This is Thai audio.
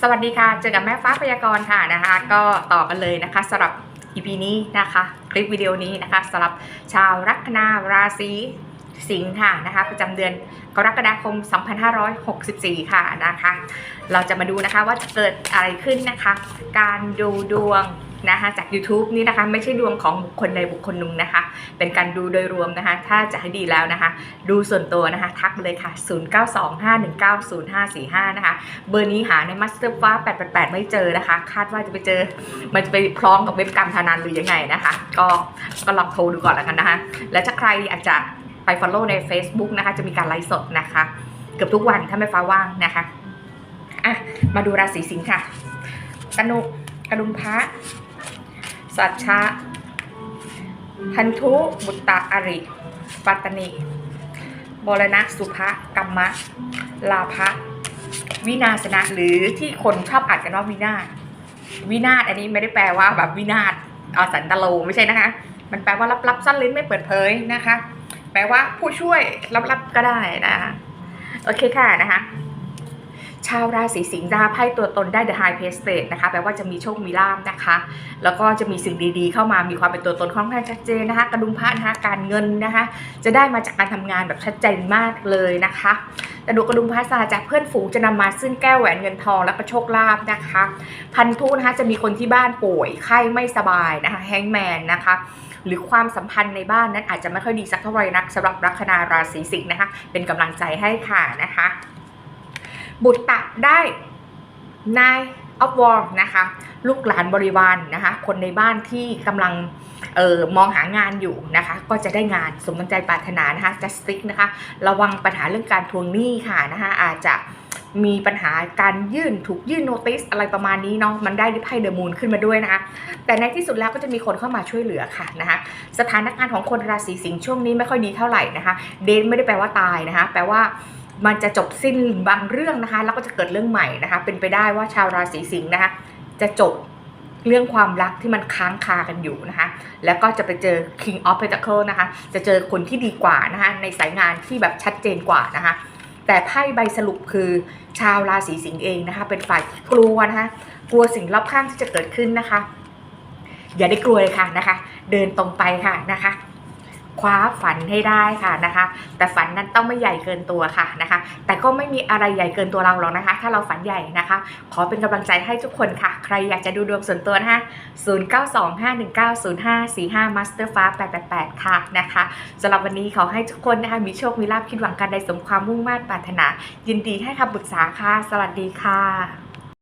สวัสดีค่ะ เจอกับแม่ฟ้าพยากรณ์ค่ะนะคะ ก็ต่อกันเลยนะคะสำหรับ EP นี้นะคะ คลิปวิดีโอนี้นะคะสำหรับชาวลัคนาราศีสิงค์ค่ะนะคะ ประจำเดือนกรกฎาคม 2564 ค่ะนะคะ เราจะมาดูนะคะว่าจะเกิดอะไรขึ้นนะคะ การดูดวง นะคะจาก YouTube นี่นะคะไม่ใช่ดวงของบุคคลใดบุคคลหนึ่งนะคะ เป็นการดูโดยรวมนะคะ ถ้าจะให้ดีแล้วนะคะ ดูส่วนตัวนะคะ ทักเลยค่ะ 0925190545 นะคะ เบอร์นี้หาใน Master ฟ้า888 ไม่เจอนะคะ คาดว่าจะไปเจอ มันจะไปพร้อมกับเว็บกรรมธนันหรือยังไงนะคะ ก็ก็ลองโทรดูก่อนแล้วกันนะคะ และถ้าใครอาจจะไป follow ใน Facebook นะคะ จะมีการไลฟ์สดนะคะ เกือบทุกวันถ้าไม่ฟ้าว่างนะคะอะมาดูราศีสิงค์ค่ะกนุกระดุมพระ สัชชะพันธุบุตตะอริ ปัตตนิบรณะสุภะกัมมะ ลาภะวินาศนะหรือที่คนชอบอ่านกันว่าวินาศวินาศอันนี้ไม่ได้แปลว่าแบบวินาศอาสันตโลไม่ใช่นะคะ มันแปลว่าลับๆซ่อนลิ้นไม่เปิดเผยนะคะ แปลว่าผู้ช่วยลับๆก็ได้นะคะโอเคค่ะนะคะ ชาวราศีสิงห์นะคะไพ่ตัวตนได้ The High Priestess State นะคะแปลว่าจะมีโชคมีลาภนะคะ แล้วก็จะมีสิ่งดีๆ เข้ามามีความเป็นตัวตนค่อนข้างชัดเจนนะคะ กระดุมพระนะคะการเงินนะคะ จะได้มาจากการทำงานแบบชัดเจนมากเลยนะคะแต่ดูกระดุมพระสาจากเพื่อนฝูงจะนำมาซึ่งแก้วแหวนเงินทองและก็โชคลาภนะคะ พันธุนะคะจะมีคนที่บ้านป่วยไข้ไม่สบายนะคะแฮงแมนนะคะหรือความสัมพันธ์ในบ้านนั้นอาจจะไม่ค่อยดีสักเท่าไหร่นักสำหรับลัคนาราศีสิงห์นะคะ เป็นกำลังใจให้ค่ะนะคะ บุตรตะได้นายออฟวอร์นะคะ ลูกหลานบริวารนนะคะ คนในบ้านที่กำลังออมองหางานอยู่นะคะ ก็จะได้งานสมใจปรารถนานะคะจัสติกนะคะ ระวังปัญหาเรื่องการทวงหนี้ค่ะนะคะ อาจจะมีปัญหาการยื่นถูกยื่นโนติสอะไรประมาณนี้เนาะมันได้ไพ่เดอะมูนขึ้นมาด้วยนะคะ แต่ในที่สุดแล้วก็จะมีคนเข้ามาช่วยเหลือค่ะนะคะสถานการณ์ของคนราศีสิงห์ช่วงนี้ไม่ค่อยดีเท่าไหร่นะคะ เดนไม่ได้แปลว่าตายนะคะ แปลว่า มันจะจบสิ้นบางเรื่องนะคะ แล้วก็จะเกิดเรื่องใหม่นะคะ เป็นไปได้ว่าชาวราศีสิงห์นะคะ จะจบเรื่องความรักที่มันค้างคากันอยู่นะคะ แล้วก็จะไปเจอ King of Pentacle นะคะ จะเจอคนที่ดีกว่านะคะ ในสายงานที่แบบชัดเจนกว่านะคะ แต่ไพ่ใบสรุปคือชาวราศีสิงห์เองนะคะ เป็นฝ่ายที่กลัวนะคะ กลัวสิ่งรอบข้างที่จะเกิดขึ้นนะคะ อย่าได้กลัวเลยค่ะนะคะ เดินตรงไปค่ะนะคะ คว้าฝันให้ได้ค่ะนะคะ แต่ฝันนั้นต้องไม่ใหญ่เกินตัวค่ะนะคะ แต่ก็ไม่มีอะไรใหญ่เกินตัวเราหรอกนะคะ ถ้าเราฝันใหญ่นะคะ ขอเป็นกำลังใจให้ทุกคนค่ะ ใครอยากจะดูดวงส่วนตัวนะคะ0925190545 Master ฟ้า888 ค่ะนะคะสำหรับวันนี้ขอให้ทุกคนนะคะมีโชค มีลาภคิดหวังการใดสมความมุ่งมั่นปรารถนา ยินดีให้คำปรึกษาค่ะ สวัสดีค่ะ